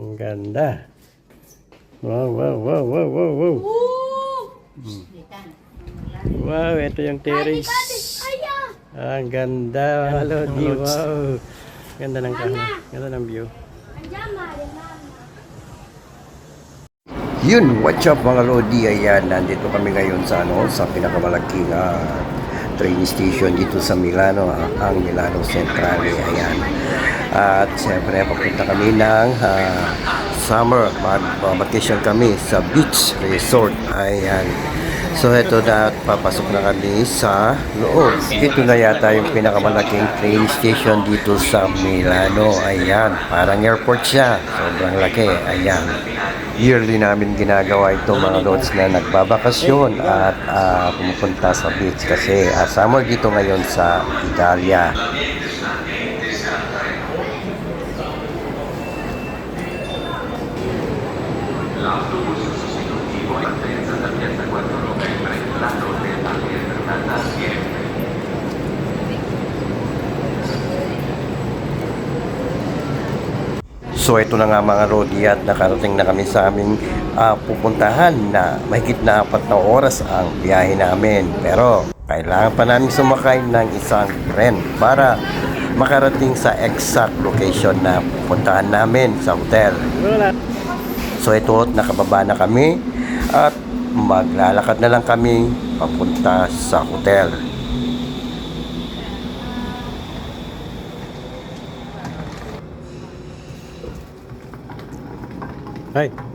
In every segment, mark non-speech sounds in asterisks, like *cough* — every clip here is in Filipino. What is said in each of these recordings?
Ang ganda. Wow, wow, wow, wow, wow, wow. Wow, ito yung terrace. Ang ganda, mga Lodi. Wow. Ganda ng kahoy. Ganda ng view. Yun, what's up mga Lodi? Ayan, nandito kami ngayon sa ano, sa pinakamalaking ah, train station dito sa Milano, ah, ang Milano Centrale. Ayan. At siyempre, papunta kami ng ah, summer. Mag-vacation kami sa beach resort. Ayan. So, ito na, papasok na kami sa loob. Ito na yata yung pinakamalaking train station dito sa Milano. Ayan, parang airport siya. Sobrang laki. Ayan. Yearly namin ginagawa ito mga lods na nagbabakasyon at ah, pumupunta sa beach kasi ah, summer dito ngayon sa Italia. So ito na nga mga Rodi at nakarating na kami sa aming ah, pupuntahan na mahigit na apat na oras ang biyahe namin. Pero kailangan pa namin sumakay ng isang tren para makarating sa exact location na pupuntahan namin sa hotel. So ito, nakababa na kami at maglalakad na lang kami papunta sa hotel. Ay.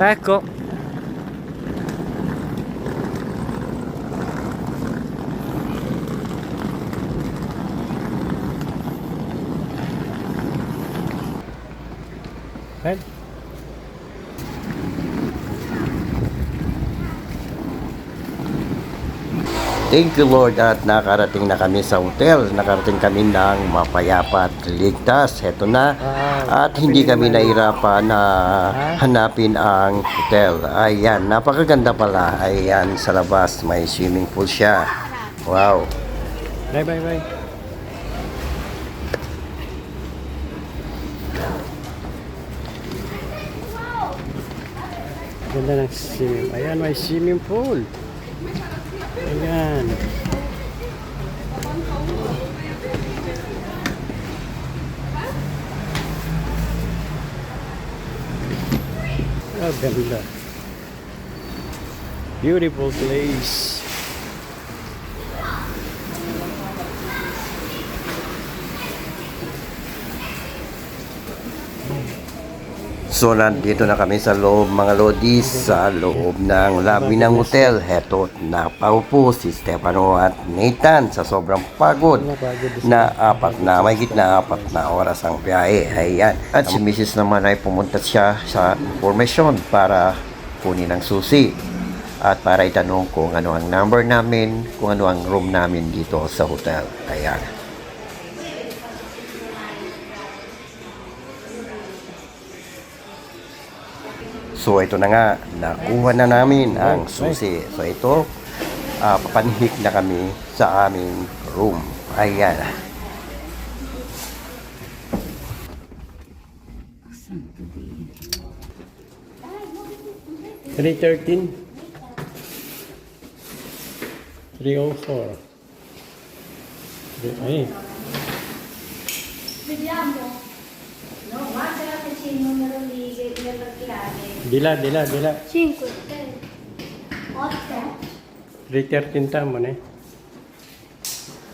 Ecco. Ed? Thank you Lord at nakarating na kami sa hotel. Nakarating kami ng mapayapa at ligtas. Heto na. At hindi kami nahirapan na hanapin ang hotel. Ayan, napakaganda pala. Ayan, sa labas may swimming pool siya. Wow. Bye, bye, bye. Ganda ng swimming. Ayan, may swimming pool. Ayan. Oh, ganda. Beautiful place. So, nandito na kami sa loob, mga lodis, sa loob ng lobby ng hotel. Heto, napaupo si Stefano at Nathan sa sobrang pagod na apat na, may na apat na oras ang biyahe. Ayan. At si Mrs. naman ay pumunta siya sa information para kunin ang susi at para itanong kung ano ang number namin, kung ano ang room namin dito sa hotel. Ayan. So ito na nga, nakuha na namin ang susi. So ito, uh, papanhik na kami sa aming room. Ayan. Three thirteen. Three oh four. Ay, Vediamo. No, guarda che c'è il numero della chiave. di là, di là, di là. 5, 8, 313 tama na eh.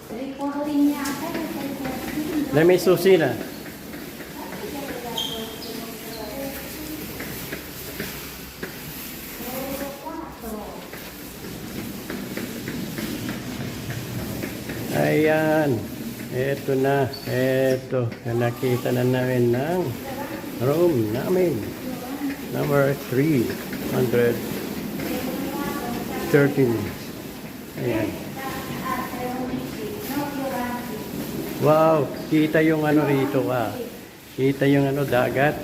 ricordignata. Dahil may susi na. Ayan. Eto na. Eto. Nakita na namin ng room namin. Number 313. Ayan. Wow, kita yung ano rito ah. Kita yung ano dagat.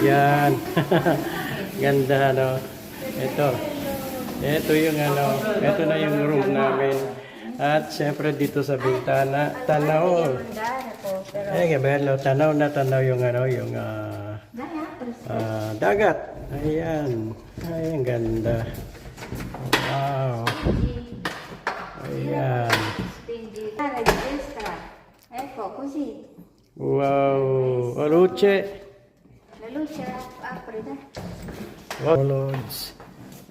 Ayan. *laughs* Ganda no. Ito. Ito yung ano, ito na yung room namin. At siyempre dito sa bintana, tanaw. Eh, kabelo, tanaw na tanaw yung ano, yung ah, ah, dagat. Ayan. Ay, ang ganda. Wow. Ayan. Ecco, così. Wow. O, luce. La luce apre, dai. Wow, Lords.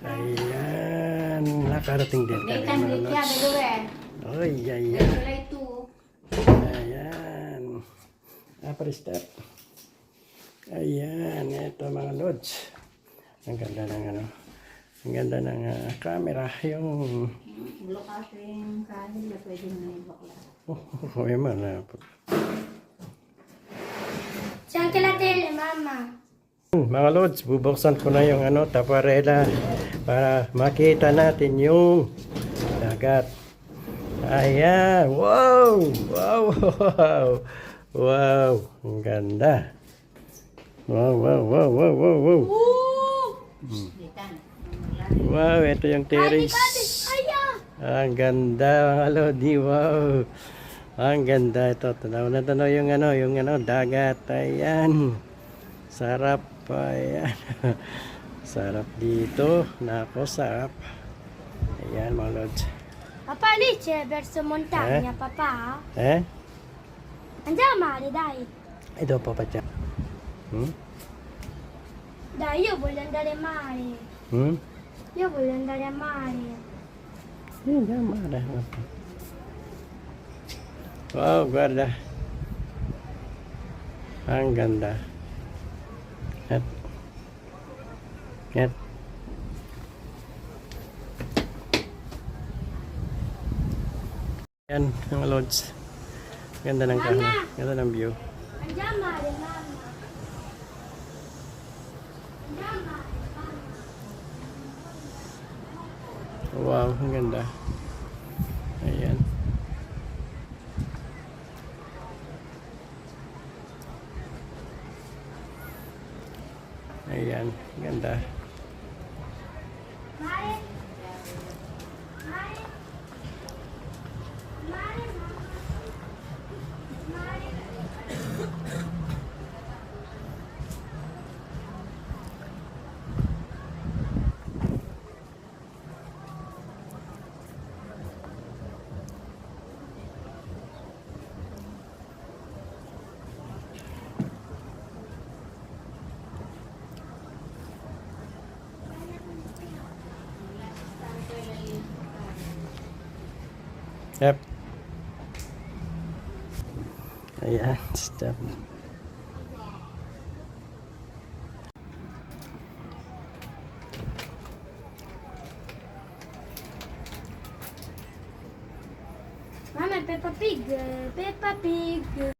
Ayan. Nakarating din kami, mga Lods. dov'è? Ay, ay? Ayan. Upper step. Ayan. Ito mga Lods. Ang ganda ng ano. Ang ganda ng ah, camera. Yung... Bloccato in canila, pwede mo na ibakla. Oh, oh, oh, man. ah. C'è anche la tele, mamma. Mga Lods, bubuksan ko na yung ano, taparela para makita natin yung dagat. Ayan! Wow! Wow! Wow! Wow! Ang ganda! Wow! Wow! Wow! Wow! Wow! Wow! Gaetan. Wow! Ito yung terrace. Ang ganda mga Lodi! Wow! Ang ganda ito. Tanaw na tanaw yung ano, yung ano, dagat. Ayan! Sarap. Ayan. *laughs* sarap dito. Nako, sarap. Ayan mga Lods. Papà lì c'è verso montagna, Eh? papà. Eh? Andiamo a mare, dai. Pa pa dyan. Hmm? Dai, io voglio andare a mare. Hmm? Io voglio andare a mare. Yan, yan, mara. Wow, guarda. Ang ganda. At, at, yan, mga lods. Ganda ng kahoy. Ganda ng view. Wow, ang ganda. Ayan. Ayan, ganda. Yep. Ayan, step.